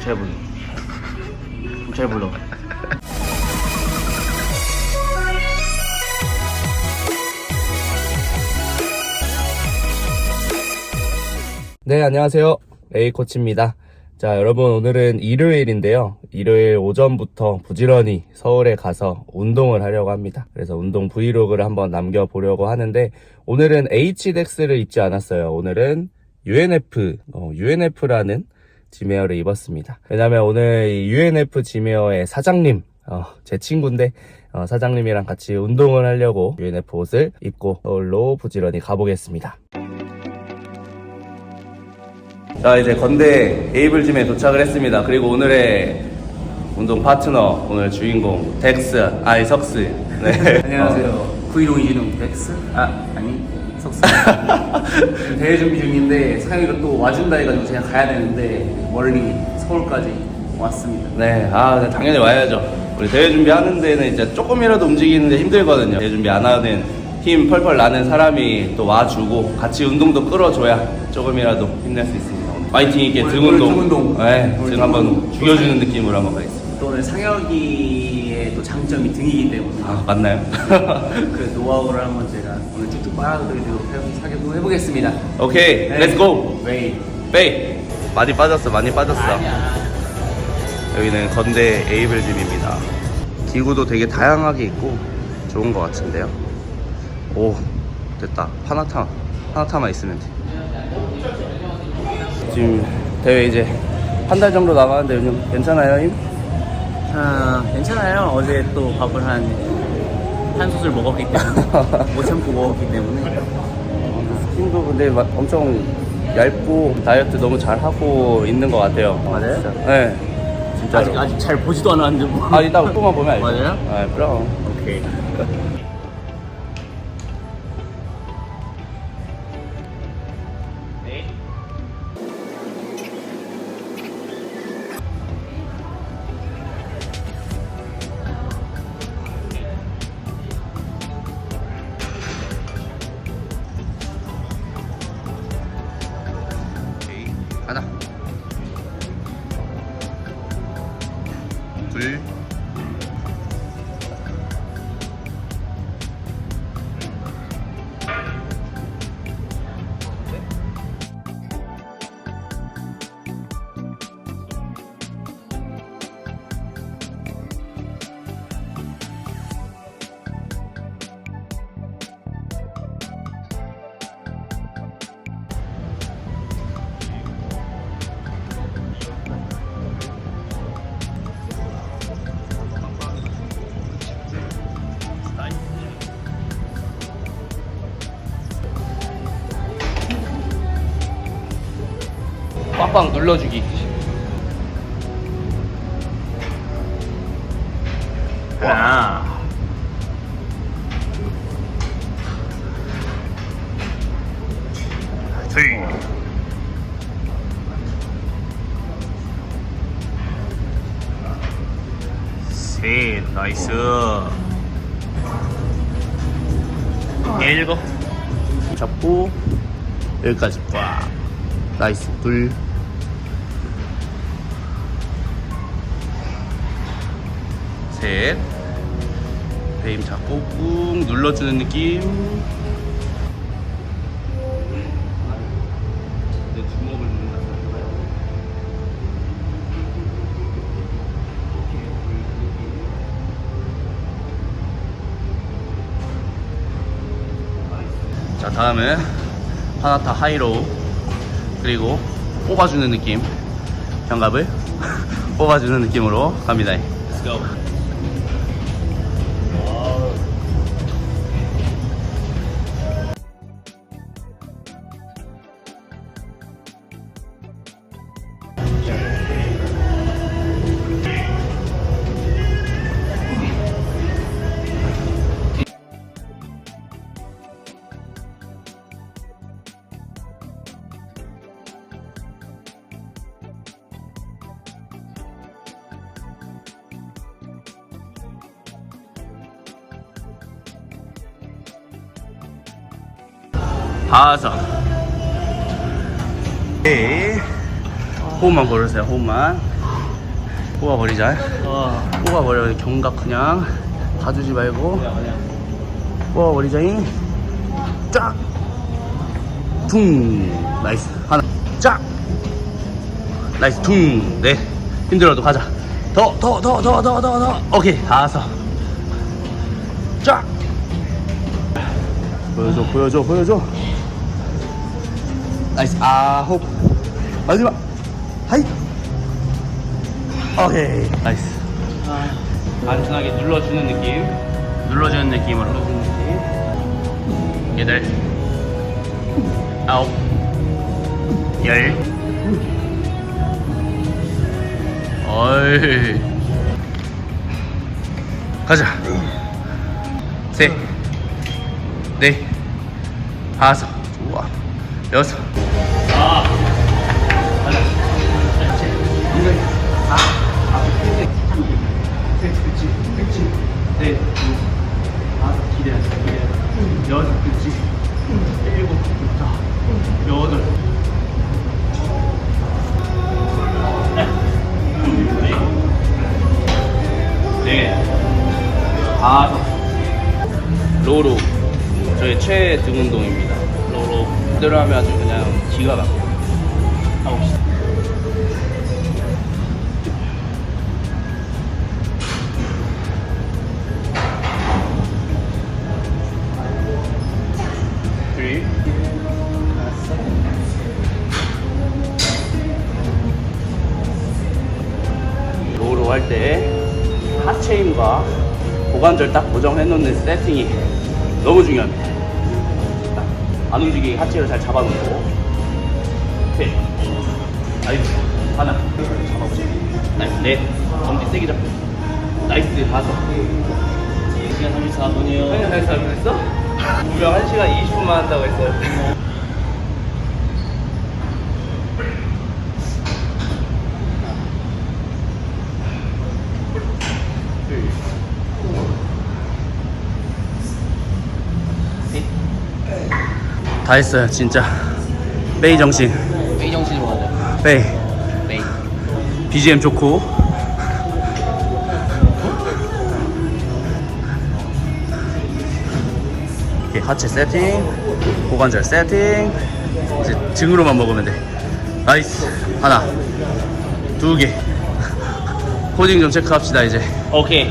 잘 불러. 잘 불러. 네, 안녕하세요. A코치입니다. 자, 여러분, 오늘은 일요일인데요. 일요일 오전부터 부지런히 서울에 가서 운동을 하려고 합니다. 그래서 운동 브이로그를 한번 남겨보려고 하는데, 오늘은 HDX를 입지 않았어요. 오늘은 UNF, 어, UNF라는 지메어를 입었습니다. 왜냐면 오늘 이 UNF 지메어의 사장님, 어, 제 친구인데, 어, 사장님이랑 같이 운동을 하려고 UNF 옷을 입고 서울로 부지런히 가보겠습니다. 자 이제 건대 에이블짐에 도착을 했습니다. 그리고 오늘의 운동 파트너 오늘 주인공 덱스 아이 석스 네. 안녕하세요. 915 이준웅 덱스? 아, 아니, 지금 대회 준비 중인데, 상영이가 또 와준다 해가지고 제가 가야 되는데, 멀리 서울까지 왔습니다. 네, 아 네, 당연히 와야죠. 우리 대회 준비하는 데는 이제 조금이라도 움직이는데 힘들거든요. 대회 준비 안 하는 힘 펄펄 나는 사람이 또 와주고 같이 운동도 끌어줘야 조금이라도 힘낼 수 있습니다. 파이팅 있게 오늘- 등 오늘 운동, 등 운동. 네, 오늘 등 등 한번 운동. 죽여주는 느낌으로 한번 가겠습니다. 또 오늘 상혁이 의또 장점이 등이기 때문에, 아 맞나요? 그 노하우를 한번 제가 오늘 쭉쭉 빨아드리도록 해- 해보겠습니다. 오케이, 네. 렛츠고. 웨이. 빼! 많이 빠졌어, 많이 빠졌어. 여기는 건대 에이블 짐입니다. 기구도 되게 다양하게 있고 좋은 것 같은데요. 오, 됐다. 하나타, 하나타만 있으면 돼. 지금 대회 이제 한 달 정도 남았는데 요즘 괜찮아요, 힘? 아, 괜찮아요. 어제 또 밥을 한, 한 솥을 먹었기 때문에, 못 참고 먹었기 때문에. 힘도 근데 막 엄청 얇고 다이어트 너무 잘 하고 있는 것 같아요. 맞아요? 진짜. 네, 진짜로. 아직, 아직 잘 보지도 않았는데 뭐. 아, 이따 후보만 보면 알죠. 맞아요? 아, 그럼. 오케이. 빡빡 눌러주기. 아. 스윙 셋 나이스 일곱 잡고 여기까지 빡. 나이스. 둘. 셋. 배임 잡고 꾹 눌러주는 느낌. 내 주먹을 누른다. 자 다음은 파나타 하이로우 그리고 뽑아주는 느낌 견갑을 뽑아주는 느낌으로 갑니다 Let's go 다섯 네 호흡만 고르세요 호흡만 뽑아버리자. 어. 뽑아버려. 경각 그냥 봐주지 말고 뽑아버리자잉. 쫙. 퉁. 나이스. 하나. 쫙. 나이스. 퉁. 네. 힘들어도 가자. 더, 더, 더, 더, 더, 더, 더. 오케이. 다섯. 쫙. 보여줘, 보여줘, 보여줘. 나이스. 아홉. 마지막. 하이. 오케이. 나이스. 단순하게 눌러주는 느낌. 눌러주는 느낌으로. 여덟. 아홉. 열. 어이. 가자. 셋. 넷. 다섯. 좋아. 여섯. 아. 여섯, 그치. 일곱, 좋다. 여덟. 네. 다섯. 로로. 저의 최애 등 운동입니다. 그대로 하면 아주 그냥 기가 막혀요. 가봅시다. 로우로 할 때 하체 힘과 고관절 딱 고정해 놓는 세팅이 너무 중요합니다. 딱안 움직이게 하체를 잘 잡아놓고 셋, 나이스 하나 잡아보자. 나이스 넷, 엄지 세게 잡고 나이스 다섯. 1시간 34분이요. 1시간 34분 했어? 분명 1시간 20분만 한다고 했어요. 다 했어요, 진짜. 빼이 정신. A 정신으로 가자. 빼이. 메이. BGM 좋고. 이렇게 하체 세팅, 고관절 세팅. 이제 등으로만 먹으면 돼. 나이스. 하나, 두 개. 코딩 좀 체크합시다 이제. 오케이.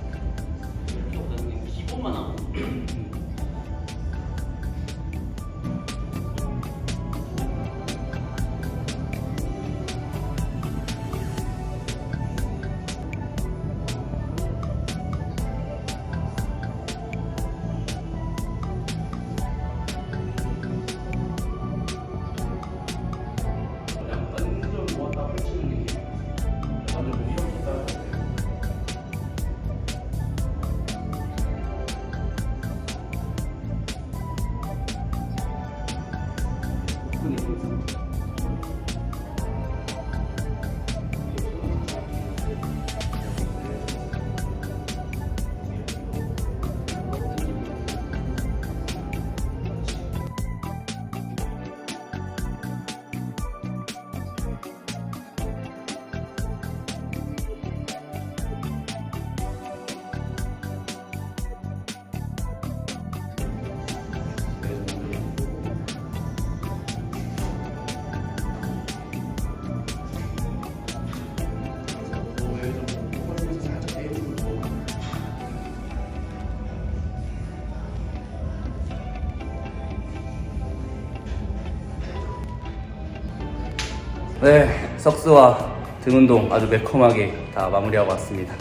네, 석스와 등 운동 아주 매콤하게 다 마무리하고 왔습니다.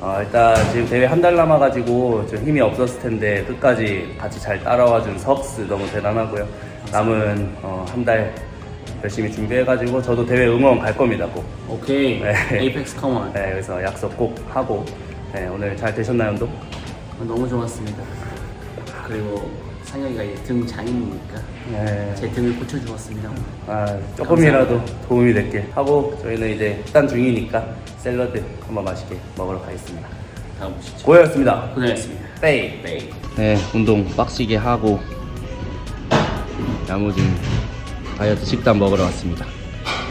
어, 일단 지금 대회 한 달 남아가지고 좀 힘이 없었을 텐데 끝까지 같이 잘 따라와준 석스 너무 대단하고요. 남은 어, 한달 열심히 준비해가지고 저도 대회 응원 갈 겁니다. 꼭. 오케이. 네. 에이펙스 컴온. 네, 그래서 약속 꼭 하고 네, 오늘 잘 되셨나요, 운동? 너무 좋았습니다. 그리고 상혁이가 이제 등 장인이니까 네. 제 등을 고쳐주었습니다. 아, 조금이라도 도움이 될게 하고 저희는 이제 식단 중이니까 샐러드 한번 맛있게 먹으러 가겠습니다. 다음 보시죠. 고생하셨습니다. 고생했습니다. 빼이. 메이. 네, 운동 빡시게 하고 야무진 다이어트 식단 먹으러 왔습니다.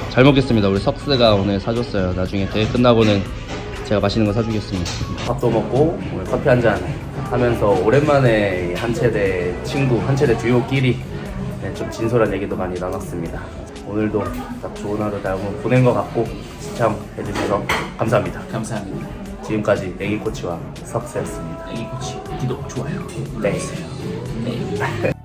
잘 먹겠습니다. 우리 석스가 오늘 사줬어요. 나중에 대회 끝나고는 제가 맛있는 거 사주겠습니다. 밥도 먹고 오늘 커피 한 잔 하면서 오랜만에 한 체대 친구, 한 체대 듀오끼리 네, 좀 진솔한 얘기도 많이 나눴습니다. 오늘도 딱 좋은 하루 잘 보낸 것 같고 시청해주셔서 감사합니다. 감사합니다. 지금까지 내기 코치와 석세였습니다. 이 코치 구독 좋아요. 네. 네.